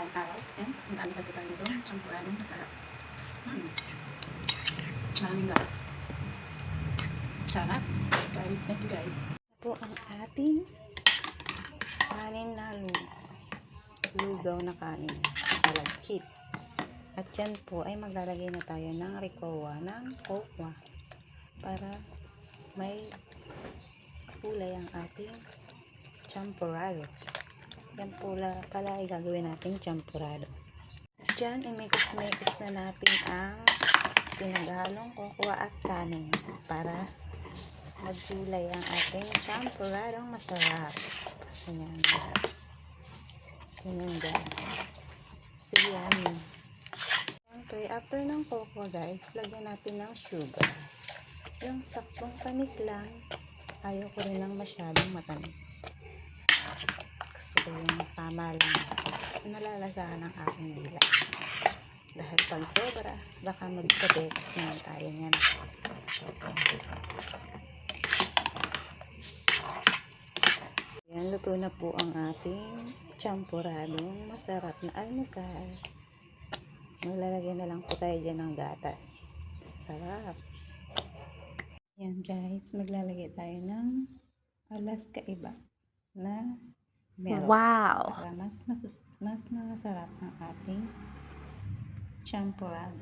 tayong araw. And ang almusal po tayo dito. Champuradong masarap. Hmm. Maraming guys. Sarap. Yes guys. Thank you guys. po ang ating kanin na lu- lugaw na kanin. Malagkit. At yan po ay maglalagay na tayo ng rikowa ng kokwa para may kulay ang ating champurado. Yan pula pala ay gagawin nating champurado. Diyan, imikis-mikis na natin ang pinaghalong kokwa at kanin para magkulay ang ating champuradong masarap. Ayan. Ganyan guys. So yummy. Siyempre, after ng cocoa guys, lagyan natin ng sugar. Yung saktong tamis lang. Ayaw ko rin ng masyadong matamis. Tama lang. Nalalasahan ng aking dila. Dahil pag sobra, baka magkabetes naman tayo niyan. Yan, luto na po ang ating champuradong masarap na almusal. Maglalagay na lang po tayo dyan ng gatas. Sarap. Yan guys, maglalagay tayo ng alas kaiba na milk. Wow! Para mas, masus mas masarap ang ating champurado.